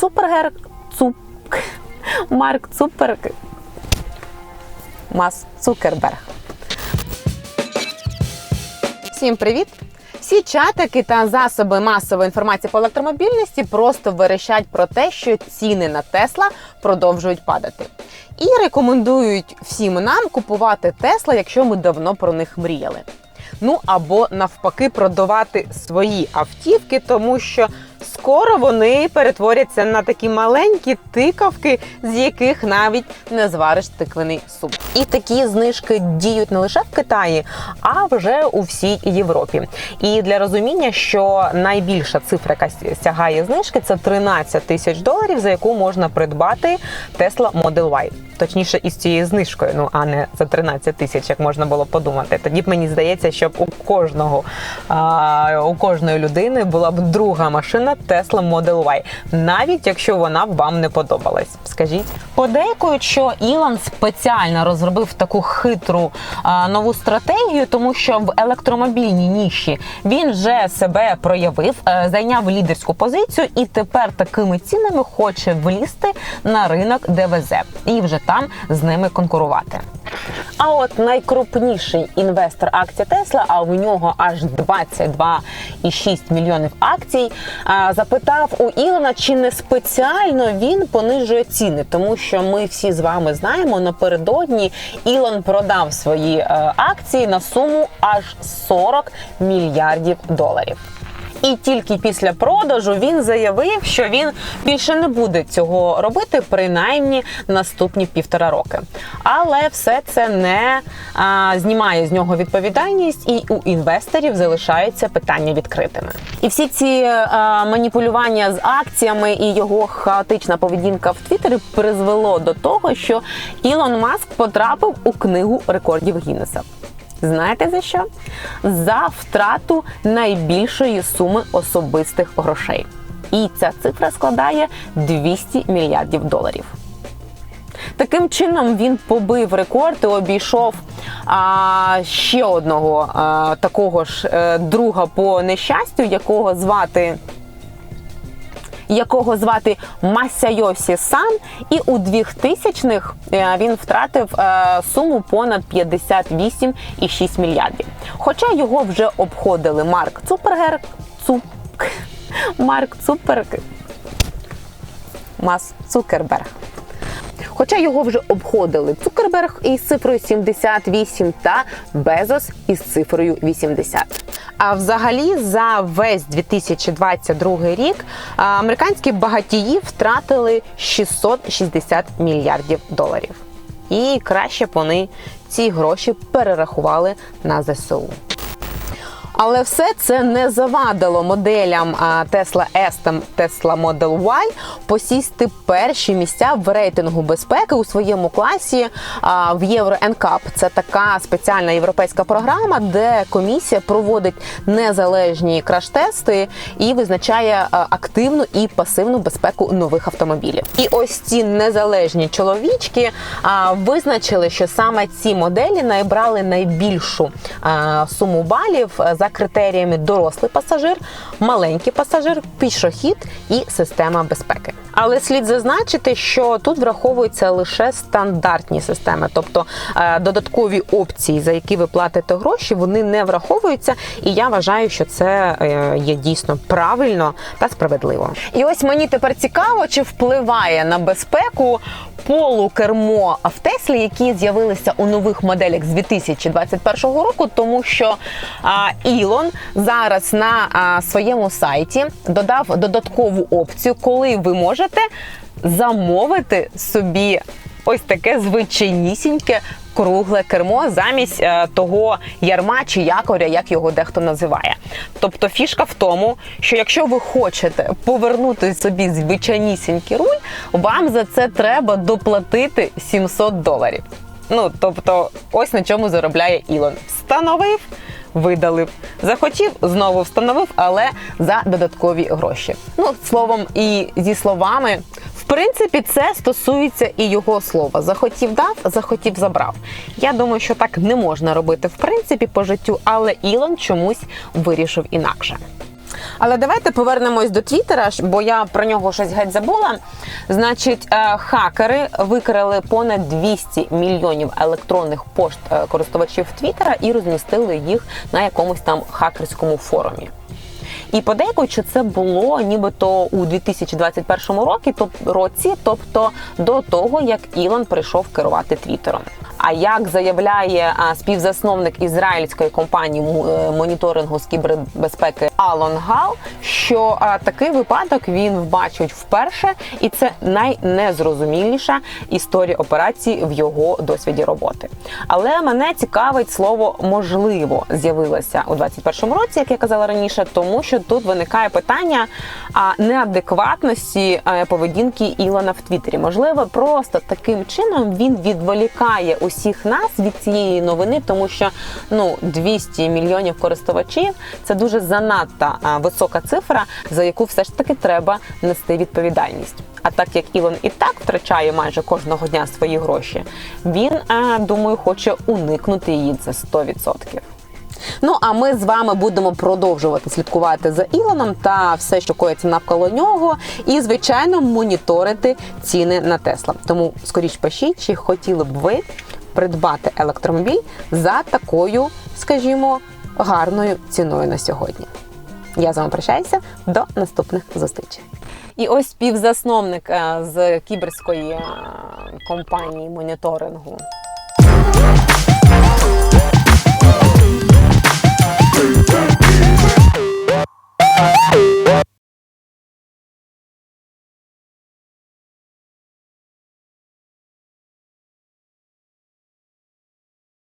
Цупергер Цуп Марк Цупер Мас Цукерберг. Всім привіт! Всі чатики та засоби масової інформації по електромобільності просто верещать про те, що ціни на Тесла продовжують падати. І рекомендують всім нам купувати Тесла, якщо ми давно про них мріяли. Ну або навпаки продавати свої автівки, тому що скоро вони перетворяться на такі маленькі тикавки, з яких навіть не звариш тиквений суп. І такі знижки діють не лише в Китаї, а вже у всій Європі. І для розуміння, що найбільша цифра, яка сягає знижки, це 13 тисяч доларів, за яку можна придбати Tesla Model Y. Точніше, із цією знижкою, ну а не за 13 тисяч, як можна було подумати. Тоді б мені здається, щоб у кожного а, у кожної людини була б друга машина Tesla Model Y, навіть якщо вона б вам не подобалась. Скажіть, подейкують, що Ілон спеціально розробив таку хитру а, нову стратегію, тому що в електромобільній ніші він вже себе проявив, е, зайняв лідерську позицію і тепер такими цінами хоче влізти на ринок ДВЗ і вже там з ними конкурувати. А от найкрупніший інвестор акцій Тесла, а в нього аж 22,6 мільйонів акцій, запитав у Ілона, чи не спеціально він понижує ціни, тому що ми всі з вами знаємо, напередодні Ілон продав свої е, акції на суму аж 40 мільярдів доларів. І тільки після продажу він заявив, що він більше не буде цього робити, принаймні наступні півтора роки. Але все це не а, знімає з нього відповідальність, і у інвесторів залишаються питання відкритими. І всі ці а, маніпулювання з акціями і його хаотична поведінка в Твіттері призвело до того, що Ілон Маск потрапив у книгу рекордів Гіннеса. Знаєте за що? За втрату найбільшої суми особистих грошей. І ця цифра складає 200 мільярдів доларів. Таким чином він побив рекорд і обійшов а, ще одного а, такого ж е, друга по нещастю, якого звати якого звати Масайосі Сан, і у 2000-х е, він втратив е, суму понад 58,6 мільярдів. Хоча його вже обходили Марк Цупергер, Цуп, Марк Цупер, Мас Цукерберг. Хоча його вже обходили Цукерберг із цифрою 78 та Безос із цифрою 80. А взагалі за весь 2022 рік американські багатії втратили 660 мільярдів доларів. І краще б вони ці гроші перерахували на ЗСУ. Але все це не завадило моделям Tesla S та Tesla Model Y посісти перші місця в рейтингу безпеки у своєму класі в Євро NCAP. Це така спеціальна європейська програма, де комісія проводить незалежні краш-тести і визначає активну і пасивну безпеку нових автомобілів. І ось ці незалежні чоловічки визначили, що саме ці моделі набрали найбільшу суму балів за критеріями дорослий пасажир, маленький пасажир, пішохід і система безпеки. Але слід зазначити, що тут враховуються лише стандартні системи, тобто е, додаткові опції, за які ви платите гроші, вони не враховуються. І я вважаю, що це е, є дійсно правильно та справедливо. І ось мені тепер цікаво, чи впливає на безпеку полукермо в Теслі, які з'явилися у нових моделях з 2021 року, тому що а, Ілон зараз на а, своєму сайті додав додаткову опцію, коли ви можете замовити собі ось таке звичайнісіньке кругле кермо замість е, того ярма чи якоря, як його дехто називає. Тобто фішка в тому, що якщо ви хочете повернути собі звичайнісінький руль, вам за це треба доплатити 700 доларів. Ну тобто, ось на чому заробляє Ілон. Встановив. Видалив, захотів, знову встановив, але за додаткові гроші. Ну, словом, і зі словами, принципі, це стосується і його слова. Захотів дав, захотів забрав. Я думаю, що так не можна робити в принципі по життю, але Ілон чомусь вирішив інакше. Але давайте повернемось до Твіттера, бо я про нього щось геть забула. Значить, е, хакери викрили понад 200 мільйонів електронних пошт е, користувачів Твіттера і розмістили їх на якомусь там хакерському форумі. І подейкуючи це було нібито у 2021 році, тоб- році, тобто до того, як Ілон прийшов керувати Твіттером. А як заявляє співзасновник ізраїльської компанії е, моніторингу з кібербезпеки Алон Гал, що такий випадок він вбачить вперше, і це найнезрозуміліша історія операції в його досвіді роботи. Але мене цікавить слово можливо з'явилося у 21-му році, як я казала раніше, тому що тут виникає питання неадекватності е, поведінки Ілона в Твіттері. Можливо, просто таким чином він відволікає усіх нас від цієї новини, тому що ну 200 мільйонів користувачів це дуже занадто висока цифра, за яку все ж таки треба нести відповідальність. А так як Ілон і так втрачає майже кожного дня свої гроші, він думаю, хоче уникнути її це 100%. Ну а ми з вами будемо продовжувати слідкувати за Ілоном та все, що коїться навколо нього, і звичайно моніторити ціни на Тесла. Тому скоріш пишіть, чи хотіли б ви придбати електромобіль за такою, скажімо, гарною ціною на сьогодні. Я з вами прощаюся до наступних зустрічей. І ось співзасновник е, з кіберської е, компанії моніторингу